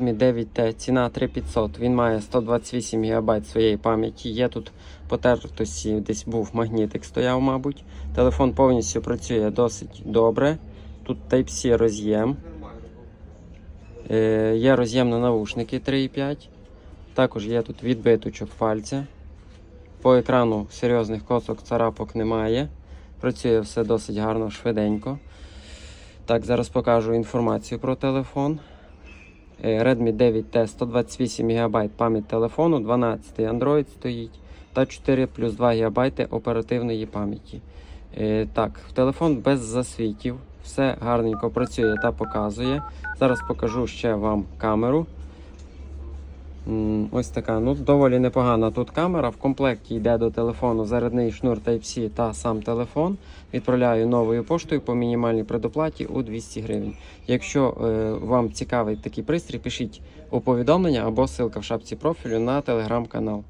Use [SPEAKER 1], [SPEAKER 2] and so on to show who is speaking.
[SPEAKER 1] Redmi 9T, ціна 3500. Він має 128 ГБ своєї пам'яті. Є тут потертості, десь був магнітик стояв, мабуть. Телефон повністю працює досить добре. Тут Type-C роз'єм. Е, є роз'єм на навушники 3,5. Також є тут відбиточок пальця. По екрану серйозних косок, царапок немає. Працює все досить гарно, швиденько. Так, зараз покажу інформацію про телефон. Е, Redmi 9T 128 ГБ пам'ять телефону, 12 Android стоїть та 4 плюс 2 ГБ оперативної пам'яті. Е, Так, телефон без засвітів, все гарненько працює та показує. Зараз покажу ще вам камеру. Ось така, ну доволі непогана тут камера. В комплекті йде до телефону зарядний шнур Type-C та сам телефон. Відправляю новою поштою по мінімальній предоплаті у 200 гривень. Якщо е, вам цікавий такий пристрій, пишіть у повідомлення або ссылка в шапці профілю на телеграм-канал.